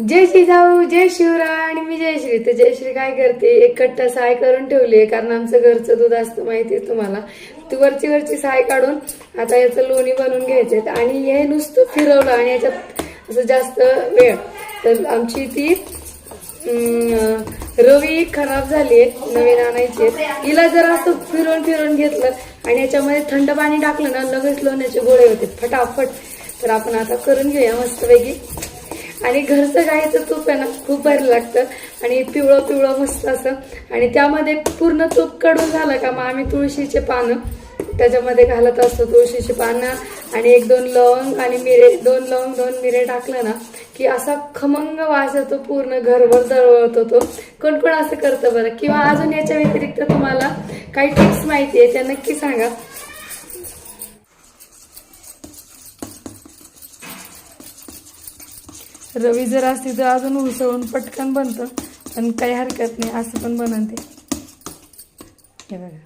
जय जिजाऊ जय शिवराय आणि मी जयश्री तर जयश्री काय करते? एक कट्टा साय करून ठेवली कारण आमचं घरचं दूध असतं माहिती आहे तुम्हाला. ती वरची वरची साय काढून आता याचं लोणी बनवून घ्यायचे आणि हे नुसतं फिरवलं आणि याच्यात असं जास्त वेळ. तर आमची ती रवी खराब झाली आहे नवीन आणायची हिला जर असं फिरवून फिरवून घेतलं आणि याच्यामध्ये थंड पाणी टाकलं ना लगेच लोण्याचे गोळे होते फटाफट. तर आपण आता करून घेऊया मस्तपैकी. आणि घरचं गाईचं तूप आहे ना खूप भारी लागतं. आणि पिवळं पिवळं मस्त असं. आणि त्यामध्ये पूर्ण तूपकडून झालं का मग आम्ही तुळशीचे पानं त्याच्यामध्ये घालत असतो तुळशीची पानं. आणि एक दोन लवंग आणि मिरे दोन लवंग दोन मिरे टाकलं ना की असा खमंग वास येतो पूर्ण घरभर दरवळत होतो कोण कोण असं करतं बरं? किंवा अजून याच्या व्यतिरिक्त तुम्हाला काही टिप्स माहिती आहे त्या नक्की सांगा. रवी जर असते तर अजून उसळून पटकन बनतं. पण काही हरकत नाही असं पण बनते हे बघा.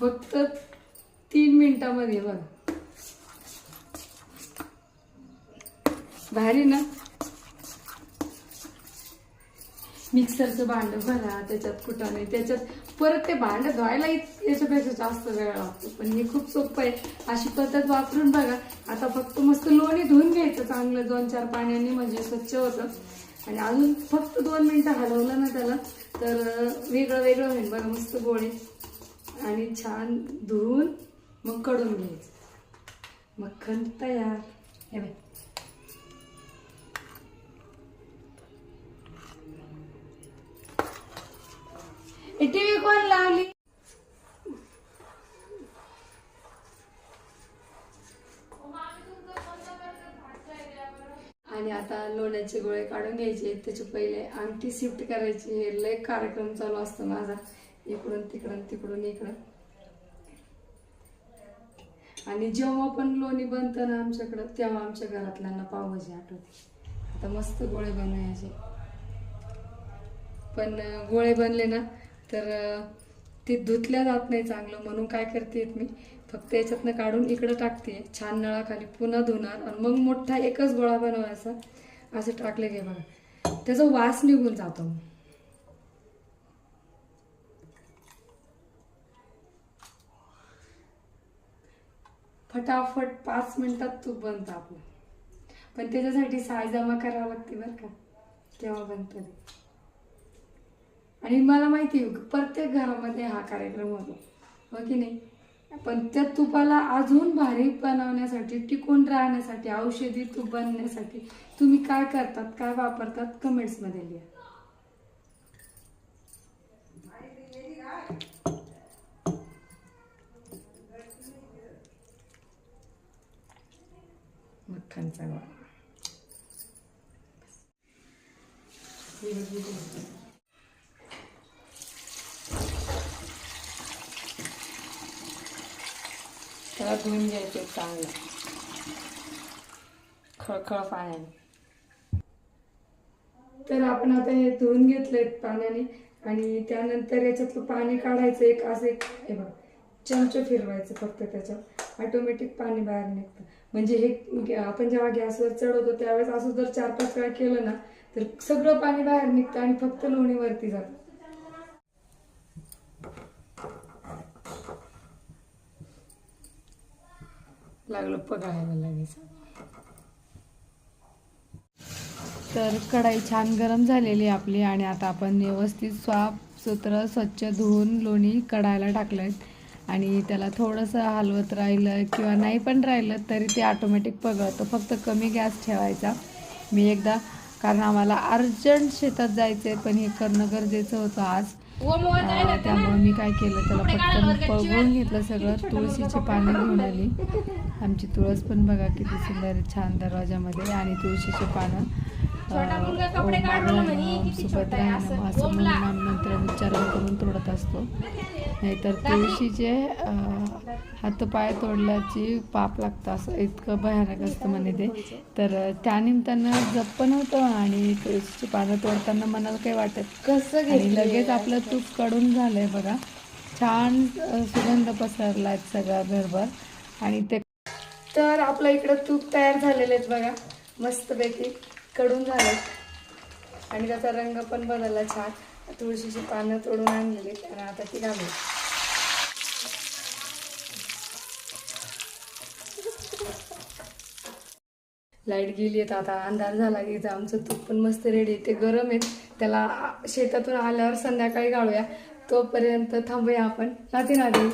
फक्त तीन मिनिटामध्ये बघ. भारी ना? मिक्सरचं भांडं भरा त्याच्यात कुठं नाही त्याच्यात परत ते भांड धुवायला इत- याच्यापेक्षा जास्त वेळ लागतो. पण हे खूप सोपं आहे. अशी पद्धत वापरून बघा. आता फक्त मस्त लोणी धुवून घ्यायचं चांगलं दोन चार पाण्याने म्हणजे स्वच्छ होतं. आणि अजून फक्त दोन मिनिटं हलवलं ना त्याला तर वेगळं वेगळं होईल बघा मस्त गोळे. आणि छान धुवून मग कडून घ्यायचं. मक्खन तयार. हे बघ टीव्ही कोण लावली? आणि आता लोण्याचे गोळे काढून घ्यायचे. त्याचे पहिले अंगठी शिफ्ट करायची. हे लय कार्यक्रम चालू असतो माझा. इकडून तिकडून तिकडून इकडं आणि जेव्हा पण लोणी बनतं ना आमच्याकडं तेव्हा आमच्या घरातल्यांना पावभाजी आठवते. आता मस्त गोळे बनवायचे. पण गोळे बनले ना तर ते धुतल्या जात नाही चांगलं. म्हणून काय करते मी फक्त याच्यातनं काढून इकडं टाकते. छान नळाखाली पुन्हा धुणार आणि मग मोठा एकच गोळा बनवायचा. असं टाकलं घे बघा त्याचा वास निघून जातो. मग. फटाफट पाच मिनिटात तूप बनतं आपलं पण त्याच्यासाठी साय जमा करावं लागते बरं का. तेव्हा बनतं आणि मला माहिती आहे प्रत्येक घरामध्ये हा कार्यक्रम होतो. हो की नाही? पण त्या तुपाला अजून भारी बनवण्यासाठी टिकून राहण्यासाठी औषधी तूप बनण्यासाठी तुम्ही काय करतात काय वापरतात कमेंट्समध्ये लिहा. मक्खनचा त्याला धुवून घ्यायचं चांगलं. खळखळ पाण्याने. तर आपण आता हे धुवून घेतलंय पाण्याने आणि त्यानंतर याच्यातलं पाणी काढायचं एक असं एक हे बघ चमच फिरवायचं फक्त त्याच्यात. ऑटोमॅटिक पाणी बाहेर निघतं. म्हणजे हे आपण जेव्हा गॅसवर चढवतो त्यावेळेस असं जर चार पाच वेळा केलं ना तर सगळं पाणी बाहेर निघतं आणि फक्त लोणीवरती जातं. लागलं पगायला लागायचं तर कढाई छान गरम झालेली आपली आणि आता आपण व्यवस्थित स्वाप सुत्र स्वच्छ धुवून लोणी कढायला टाकलं आणि त्याला थोडंसं हलवत राहिलं किंवा नाही पण राहिलं तरी ते ऑटोमॅटिक पगळतं. फक्त कमी गॅस ठेवायचा. मी एकदा कारण आम्हाला अर्जंट शेतात जायचं आहे पण हे करणं गरजेचं होतं आज. त्यामुळे मी काय केलं त्याला पटकन पळवून घेतलं सगळं. तुळशीची पानं घेऊन आली. आमची तुळस पण बघा किती सुंदर छान दरवाजामध्ये. आणि तुळशीची पानं. आहे असं. मंत्र उच्चारण करून तोडत असतो. नाहीतर तुळशीचे हातपाय तोडल्याची पाप लागतं असं इतकं भयानक असतं म्हणे ते. तर अं, त्यानिमित्तानं जप पण होतं आणि तुळशीची पानं तोडताना मनाला काही वाटत कसं घेतलंय? लगेच आपलं तूपकडून झालंय बघा. छान सुगंध पसरलाय सगळा घरभर. आणि ते तर आपलं इकडं तूप तयार झालेलं आहेत बघा. मस्तपैकी. कडून झालं. आणि त्याचा रंग पण बदलला छान. तुळशीची पानं तोडून आणलेली आहेत आणि आता ती घालू. लाइट गेली आहेत आता अंधार झाला की इथं आमचं तूप पण मस्त रेडी ते गरम आहे त्याला शेतातून आल्यावर संध्याकाळी गाळूया तोपर्यंत थांबूया आपण. नाती नाती